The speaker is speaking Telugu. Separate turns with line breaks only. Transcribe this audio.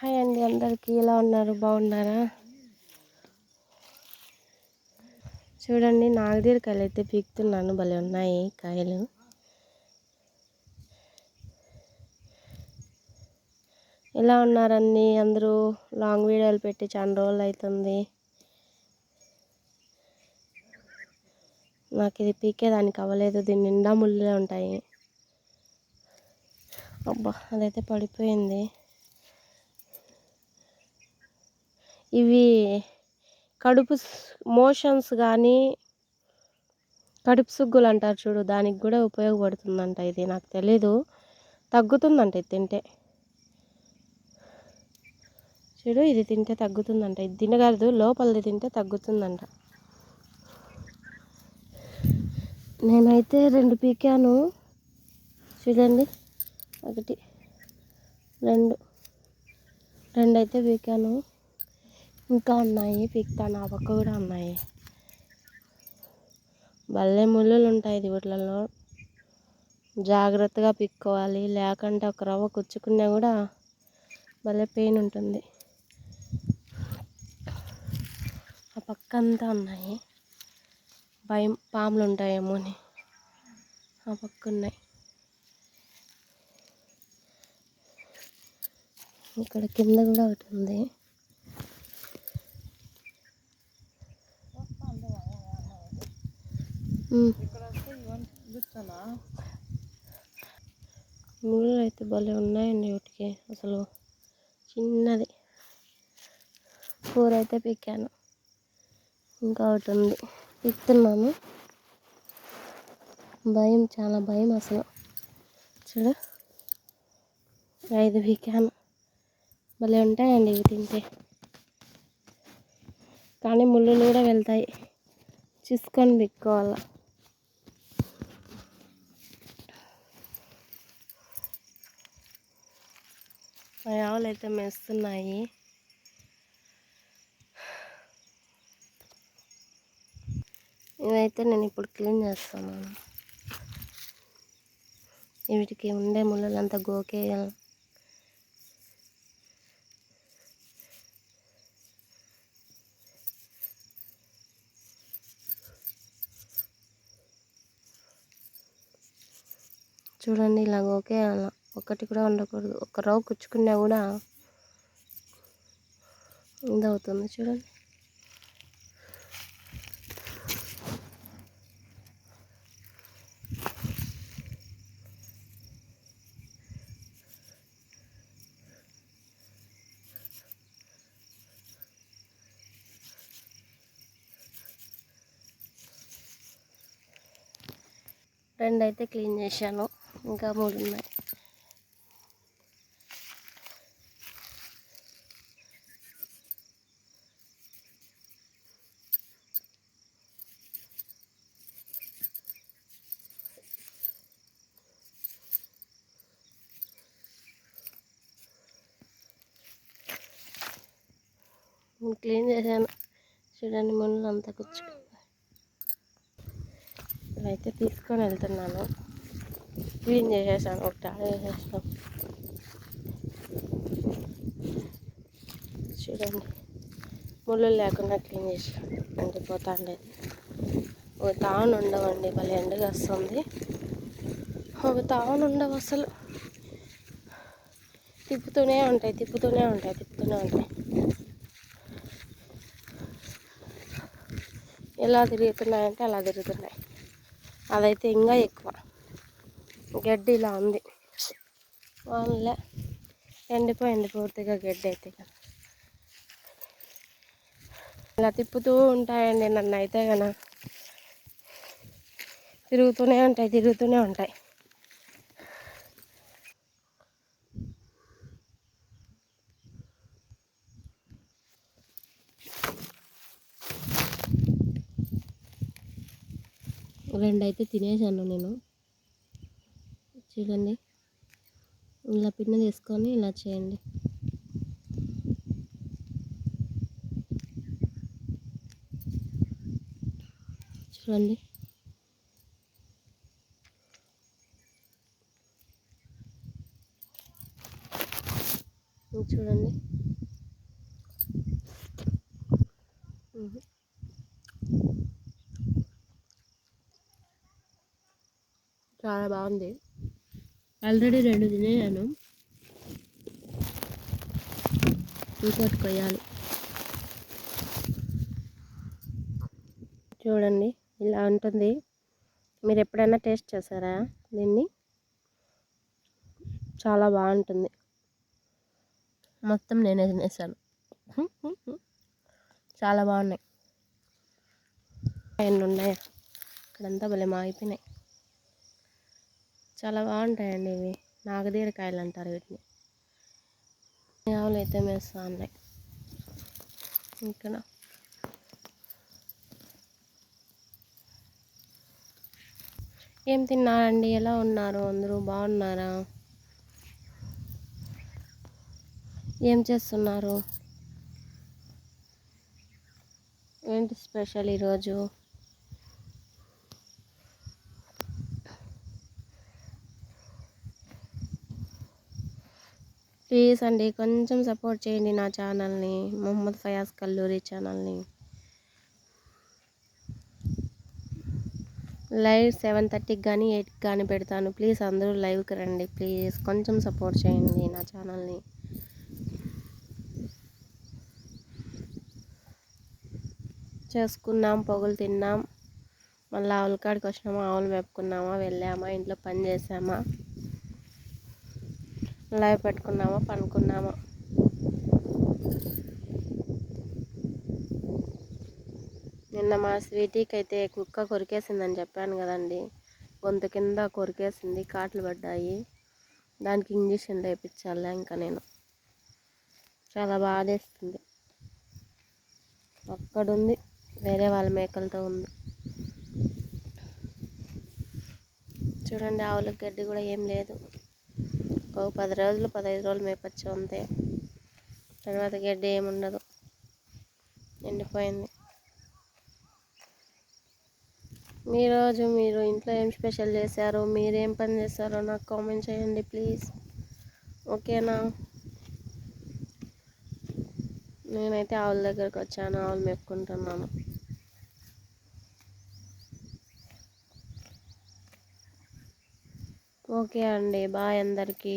హాయ్ అండి అందరికీ. ఎలా ఉన్నారు? బాగున్నారా? చూడండి నాగదీరకాయలు అయితే పీకుతున్నాను. భలే ఉన్నాయి కాయలు. ఎలా ఉన్నారండి అందరూ? లాంగ్ వీడియోలు పెట్టి చాలా రోజులు అవుతుంది. నాకు ఇది పీకేదానికి అవ్వలేదు. దీని నిండా ముళ్ళే ఉంటాయి. అబ్బా అదైతే పడిపోయింది. ఇవి కడుపు మోషన్స్ కానీ కడుపు సుగ్గులు అంటారు చూడు దానికి కూడా ఉపయోగపడుతుందంట ఇది నాకు తెలీదు. తగ్గుతుందంట ఇది తింటే. చూడు ఇది తింటే తగ్గుతుందంట. ఇది తినగలదు లోపలిది తింటే తగ్గుతుందంట. నేనైతే రెండు పీకాను. చూడండి ఒకటి రెండు రెండు అయితే పీకాను. ఇంకా ఉన్నాయి పీకుతాను ఆ పక్క కూడా ఉన్నాయి. భలే ముళ్ళులు ఉంటాయి వీటిలలో జాగ్రత్తగా పిక్కోవాలి లేకుంటే ఒక రవ్వ కుచ్చుకున్నా కూడా భలే పెయిన్ ఉంటుంది. ఆ పక్క అంతా ఉన్నాయి. భయం పాములు ఉంటాయేమో అని. ఆ పక్క ఉన్నాయి. ఇక్కడ కింద కూడా ఒకటి ఉంది. ముళ్ళు అయితే భలే ఉన్నాయండి వీటికి. అసలు చిన్నది. కూర అయితే పిక్కాను ఇంకా ఒకటి ఉంది. పీకుతున్నాను. భయం చాలా భయం అసలు. చూడు. ఐదు పిక్కాను భలే ఉంటాయండి ఇవి తింటే. కానీ ముళ్ళు కూడా వెళ్తాయి. చూసుకొని పిక్కోవాలా? మా ఆవులు అయితే మెస్తున్నాయి. ఇవైతే నేను ఇప్పుడు క్లీన్ చేస్తాను వీటికి ఉండే ముళ్ళలంతా గోకేయాలి. చూడండి ఇలా గోకేయాల. ఒక్కటి కూడా ఉండకూడదు. ఒక రవ్వ కుచ్చుకున్నా కూడా ఇదవుతుంది చూడండి. రెండు అయితే క్లీన్ చేశాను. ఇంకా మూడు ఉన్నాయి క్లీన్ చేశాను. చూడండి ముళ్ళు అంతా కూర్చుకుంది ఇవైతే తీసుకొని వెళ్తున్నాను. క్లీన్ చేసేసాను ఒక టాల్ ఆడేసేసాను చూడండి. ముళ్ళు లేకుండా క్లీన్ చేసాను ఎండిపోతా ఉండేది ఒక తాను ఉండవండి భలే ఎండగా వస్తుంది. ఒక తాను ఉండవు అసలు. తిప్పుతూనే ఉంటాయి తిప్పుతూనే ఉంటాయి తిప్పుతూనే ఉంటాయి. ఎలా తిరుగుతున్నాయంటే అలా తిరుగుతున్నాయి. అదైతే ఇంకా ఎక్కువ. గడ్డి ఇలా ఉంది. వాళ్ళే ఎండిపోయింది పూర్తిగా గడ్డి అయితే ఇలా తిప్పుతూ ఉంటాయండి నన్ను అయితే కన తిరుగుతూనే ఉంటాయి తిరుగుతూనే ఉంటాయి. రెండు అయితే తినేసాను నేను. చూడండి. ఇలా పిన్న తీసుకొని ఇలా చేయండి. చూడండి. చూడండి. చాలా బాగుంది. ఆల్రెడీ రెండు తినేయాను. ఇంకోటి కొయ్యాలి. చూడండి ఇలా ఉంటుంది. మీరు ఎప్పుడైనా టేస్ట్ చేశారా దీన్ని? చాలా బాగుంటుంది. మొత్తం నేనే తినేసాను. చాలా బాగున్నాయి. ఎన్ని ఉన్నాయా? ఇక్కడంతా భలే మాగిపోయినాయి. చాలా బాగుంటాయండి ఇవి. నాగదీరకాయలు అంటారు వీటిని. ఆవులు అయితే మేస్తా ఉన్నాయి ఇక్కడ ఏం తిన్నారండి? ఎలా ఉన్నారు? అందరూ బాగున్నారా? ఏం చేస్తున్నారు? ఏంటి స్పెషల్ ఈరోజు? ప్లీజ్ అండి కొంచెం సపోర్ట్ చేయండి నా ఛానల్ని. మొహమ్మద్ ఫయాజ్ కల్లూరి ఛానల్ని. లైవ్ సెవెన్ థర్టీకి కానీ ఎయిట్కి కానీ పెడతాను. ప్లీజ్ అందరూ లైవ్కి రండి. ప్లీజ్ కొంచెం సపోర్ట్ చేయండి నా ఛానల్ని. చేసుకున్నాం పొగులు తిన్నాం. మళ్ళీ ఆవుల కాడికి వచ్చినామా ఆవులు మేపుకున్నామా వెళ్ళామా ఇంట్లో పని చేసామా లైవ్ పెట్టుకున్నామా పనుకున్నామా? నిన్న మా స్వీటీకి అయితే కుక్క కొరికేసిందని చెప్పాను కదండి. గొంతు కింద కొరికేసింది కాట్లు పడ్డాయి. దానికి ఇంజక్షన్ వేయించాలి ఇంకా నేను. చాలా బాధేస్తుంది. అక్కడుంది వేరే వాళ్ళ మేకలతో ఉంది. చూడండి ఆవులకు గడ్డి కూడా ఏం లేదు. ఒక పది రోజులు పదహైదు రోజులు మేపచ్చు అంతే. తర్వాత గడ్డి ఏముండదు. ఎండిపోయింది. మీరోజు మీరు ఇంట్లో ఏం స్పెషల్ చేశారు? మీరేం పని చేశారో నాకు కామెంట్ చేయండి ప్లీజ్. ఓకేనా? నేనైతే ఆవుల దగ్గరకు వచ్చాను ఆవులు మేపుకుంటున్నాను. ఓకే అండి. బాయ్ అందరికీ.